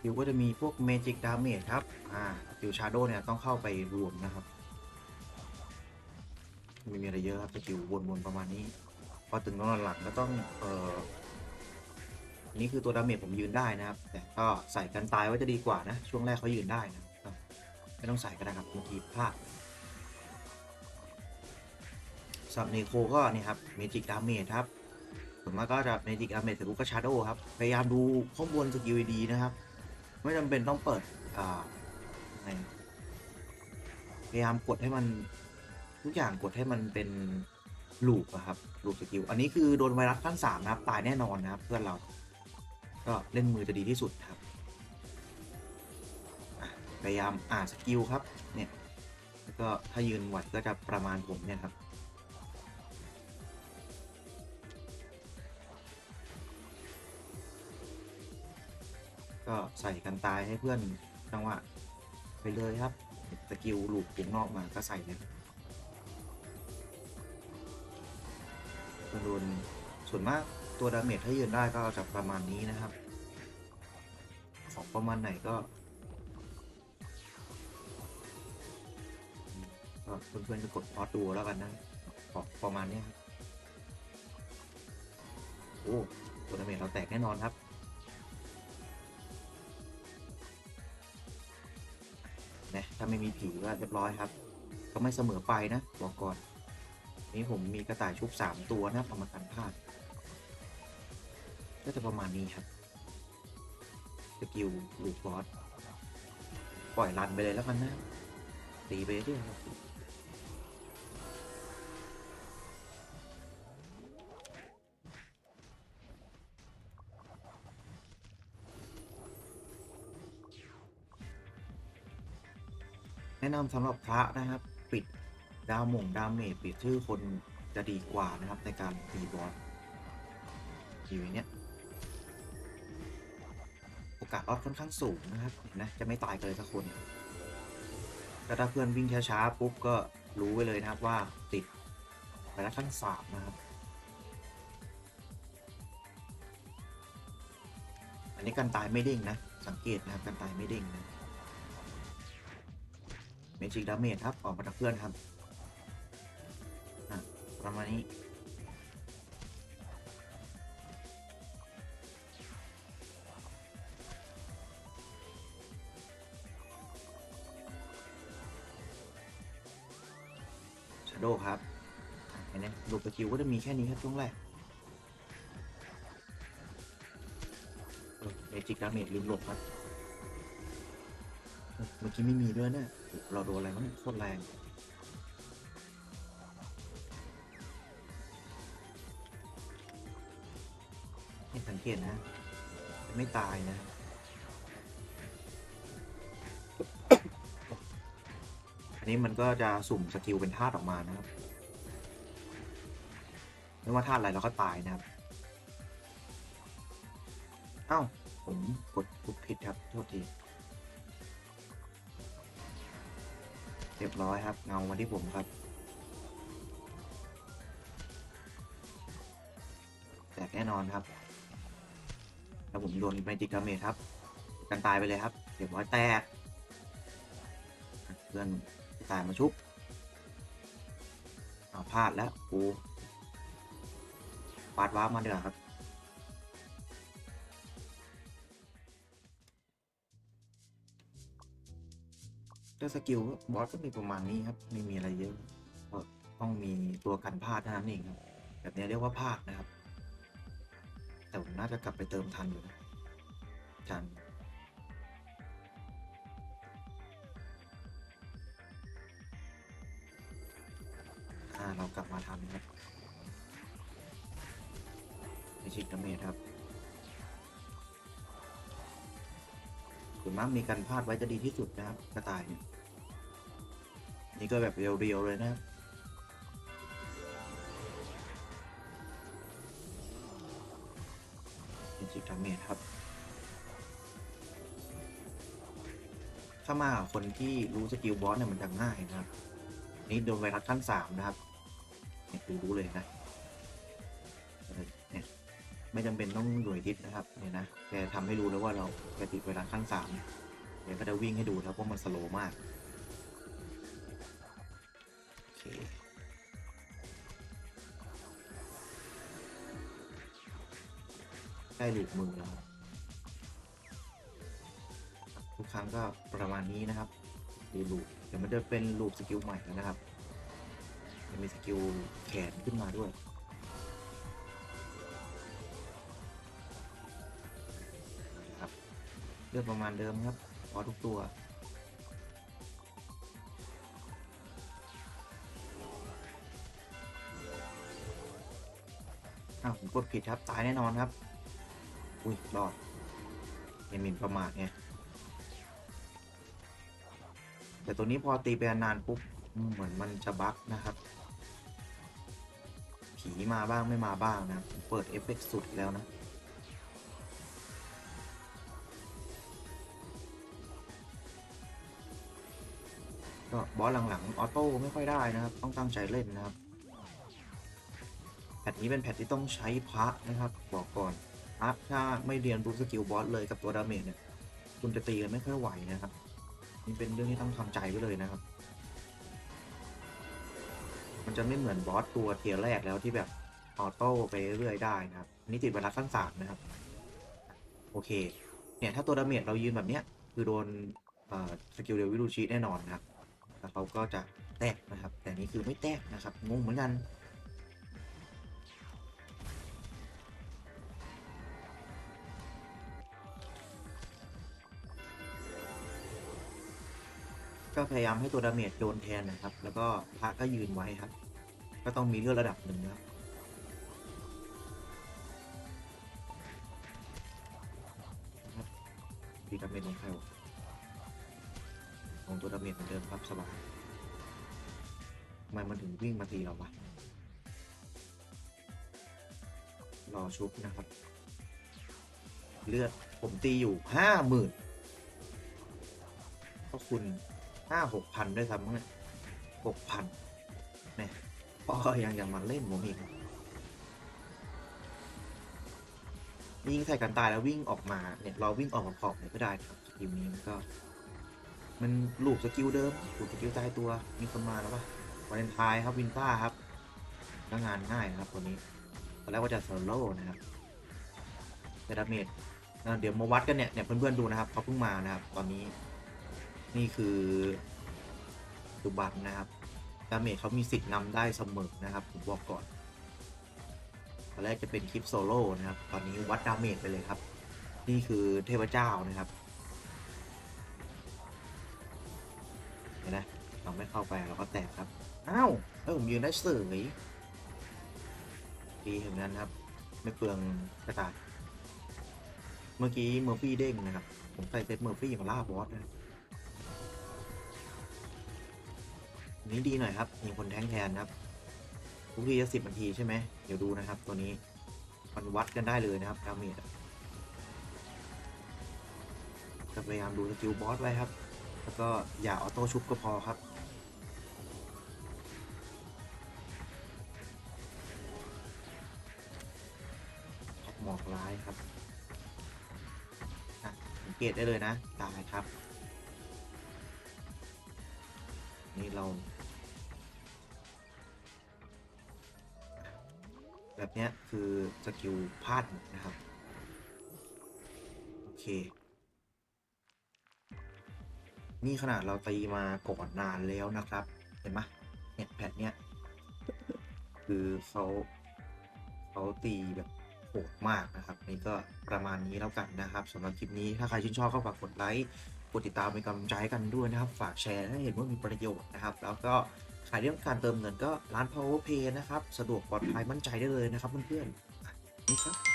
คิวก็จะมีพวกเมจิกดาเมจครับ อ่าคิวชาร์โดเนี่ยต้องเข้าไปรวมนะครับไม่มีอะไรเยอะครับสกิลวนๆประมาณนี้ พอถึงตอนหลังก็ต้อง เอ่อนี่คือตัวดาเมจผมยืนได้นะครับ แต่ก็ใส่กันตายไว้จะดีกว่านะ ช่วงแรกเขายืนได้นะก็ไม่ต้องใส่ก็ได้ครับบางทีพลาดสับเนโคก็นี่ครับเมจิกดาเมจครับผมว่าก็จะเมจิกดาเมจแต่ลูกก็ชาร์โดครับ พยายามดูข้อมูลสกิลดีนะครับ ไม่จำเป็นต้องเปิดอ่าพยายามกดให้มัน ทุกอย่างกดให้มันเป็นลูปอะครับลูปสกิล อันนี้คือโดนไวรัสขั้นสามนะครับ ตายแน่นอนนะครับเพื่อนเรา ก็เล่นมือจะดีที่สุดครับพยายามอ่านสกิลครับ เนี่ย แล้วก็ถ้ายืนหวก็จะประมาณผมเนี่ยครับ ก็ใส่กันตายให้เพื่อนจังหวะไปเลยครับ สกิลลูกวงนอกมาก็ใส่เลยโดนส่วนมากตัวดาเมจถ้ายืนได้ก็จะประมาณนี้นะครับของประมาณไหนก็เพื่อนๆจะกดพอดดูแล้วกันนะของประมาณนี้ครับโอ้ตัวดาเมจเราแตกแน่นอนครับ ถ้าไม่มีผีก็เรียบร้อยครับก็ไม่เสมอไปนะบอกก่อน นี้ผมมีกระต่ายชุบสามตัวนะประมาณกันพลาดก็จะประมาณนี้ครับสกิลลูกบอสปล่อยรันไปเลยแล้วกันนะตีไปเรื่อยๆครับ แนะนำสำหรับพระนะครับ ปิดดาวหม่งดาวเมจปิดชื่อคนจะดีกว่านะครับในการตีบอสอยู่อย่างเนี้ยโอกาสรอดค่อนข้างสูงนะครับเห็นนะจะไม่ตายเลยสักคนแต่ถ้าเพื่อนวิ่งช้าๆปุ๊บก็รู้ไว้เลยนะครับว่าติดไปแล้วขั้นสามนะครับ อันนี้การตายไม่เด้งนะ สังเกตนะครับการตายไม่เด้งนะ เมจิกดาเมจครับ ออกมาจากเพื่อนครับประมาณนี้ชาโดครับเห็นไหมลูกสกิลก็จะมีแค่นี้ครับช่วงแรกเมจิกดาเมจลืมหลบครับ เมื่อกี้ไม่มีด้วยเนี่ย เราโดนอะไรวะเนี่ยโคตรแรงให้สังเกตนะ ไม่ตายนะอันนี้มันก็จะสุ่มสกิลเป็นธาตุออกมานะครับ ไม่ว่าธาตุอะไรเราก็ตายนะครับ เอ้า ผมกดกดผิดครับ โทษที เรียบร้อยครับ เงามาที่ผมครับ แตกแน่นอนครับ แล้วผมโดนไมจิกาเมจครับ กันตายไปเลยครับ เรียบร้อยแตก เพื่อนตายมาชุบเอาพลาดแล้วกูปาดว้ามาเดือครับ ก็สกิลบอสก็มีประมาณนี้ครับ ไม่มีอะไรเยอะก็ต้องมีตัวกันพลาดเท่านั้นเองครับ แบบนี้เรียกว่าพลาดนะครับ แต่ผมน่าจะกลับไปเติมทันอยู่นะทันเรากลับมาทันครับในชิกดาเมจครับ ส่วนมากมีการพลาดไว้จะดีที่สุดนะครับ กระต่ายเนี่ยนี่ก็แบบเรียวๆเลยนะครับเป็นจิกดาเมจครับ ถ้ามาคนที่รู้สกิลบอสเนี่ยมันจะง่ายนะครับ นี่โดนไวรัสขั้นสามนะครับเนี่ยรู้เลยนะ ไม่จำเป็นต้องหน่วยทิศนะครับเนี่ยนะแกทำให้รู้แล้วว่าเราแกติดเวลาขั้นสามเดี๋ยวก็จะวิ่งให้ดูแล้วว่ามันสโลมากโอเคใกล้หลุดมือแล้วทุกครั้งก็ประมาณนี้นะครับดูลูปเดี๋ยวมันจะเป็นลูปสกิลใหม่นะครับจะมีสกิลแขนขึ้นมาด้วย เลือกประมาณเดิมครับพอทุกตัว อ้าวผมกดผิดครับ ตายแน่นอนครับ อุ้ยรอดเอมินประมาทไงแต่ตัวนี้พอตีไปนานปุ๊บเหมือนมันจะบั๊กนะครับ ผีมาบ้างไม่มาบ้างนะ เปิดเอฟเฟกต์สุดแล้วนะ ก็บอสหลังๆออโต้ไม่ค่อยได้นะครับ ต้องตั้งใจเล่นนะครับ แพทนี้เป็นแพทที่ต้องใช้พระนะครับ บอกก่อนพระถ้าไม่เรียนรู้สกิลบอสเลยกับตัวดาเมจเนี่ยคุณจะตีกันไม่ค่อยไหวนะครับนี่เป็นเรื่องที่ต้องทำใจไว้เลยนะครับ มันจะไม่เหมือนบอสตัวเทียร์แรกแล้วที่แบบออโต้ไปเรื่อยๆได้นะครับนี่ติดเวลาขั้นสามนะครับ โอเค เนี่ยถ้าตัวดาเมจเรายืนแบบเนี้ยคือโดนสกิลเดวิลูชิแน่นอนนะครับ แล้วเขาก็จะแตกนะครับ แต่นี่คือไม่แตกนะครับงงเหมือนกันก็พยายามให้ตัวดาเมจโดนแทนนะครับ แล้วก็พระก็ยืนไว้ครับ ก็ต้องมีเลือดระดับหนึ่งนะครับนะครับดีดาเมจลงใครวะ ลงตัวดาเมจเหมือนเดิมครับสบายทำไมมันถึงวิ่งมาตีเราวะรอชุบนะครับ เลือดผมตีอยู่ห้าหมื่นก็คุณห้าหกพันด้วยซ้ำมั้งเนี่ยหกพันเนี่ยพอยังยังมาเล่นผมอีกวิ่งใส่กันตายแล้ววิ่งออกมาเนี่ยเราวิ่งออกขอบๆเนี่ยก็ได้ครับสกิลนี้มันก็ มันลูปสกิลเดิมลูปสกิลตายตัว มีคนมาแล้วปะวาเลนไทน์ครับวินต้าครับก็งานง่ายนะครับตัวนี้ตอนแรกว่าจะโซโล่นะครับแต่ดาเมจเอ่อเดี๋ยวมาวัดกันเนี่ยเนี่ยเพื่อนๆดูนะครับเขาเพิ่งมานะครับ ตอนนี้นี่คือปัจจุบันนะครับดาเมจเขามีสิทธิ์นำได้เสมอนะครับผมบอกก่อนตอนแรกจะเป็นคลิปโซโล่นะครับ ตอนนี้วัดดาเมจไปเลยครับ นี่คือเทพเจ้านะครับ ห็นไหมเราไม่เข้าไปเราก็แตกครับ อ้าวเอ้ยผมยืนได้เสยดีเห็นนั้นครับ ไม่เปลืองกระดาษ เมื่อกี้เมอร์ฟี่เด้งนะครับ ผมใส่เซตเมอร์ฟี่มาล่าบอสนะนี้ดีหน่อยครับมีคนแท้งแทนครับ ทุกทีจะสิบนาทีใช่ไหมเดี๋ยวดูนะครับ ตัวนี้มันวัดกันได้เลยนะครับดาเมจอะพยายามดูสกิลบอสไว้ครับ แล้วก็อย่าออโต้ชุบก็พอครับ หมอกร้ายครับอะสังเกตได้เลยนะ ตายครับ นี่เรา แบบเนี้ยคือสกิลพลาดหมดนะครับ โอเค นี่ขนาดเราตีมาก่อนนานแล้วนะครับ เห็นไหมเนี่ยแพทเนี้ยคือเขาเขาตีแบบโหดมากนะครับ นี่ก็ประมาณนี้แล้วกันนะครับสำหรับคลิปนี้ถ้าใครชื่นชอบก็ฝากกดไลค์กดติดตามเป็นกำลังใจให้กันด้วยนะครับ ฝากแชร์ให้เห็นว่ามีประโยชน์นะครับ แล้วก็ใครที่ต้องการเติมเงินก็ร้าน power pay นะครับ สะดวกปลอดภัยมั่นใจได้เลยนะครับเพื่อนๆนี่ครับ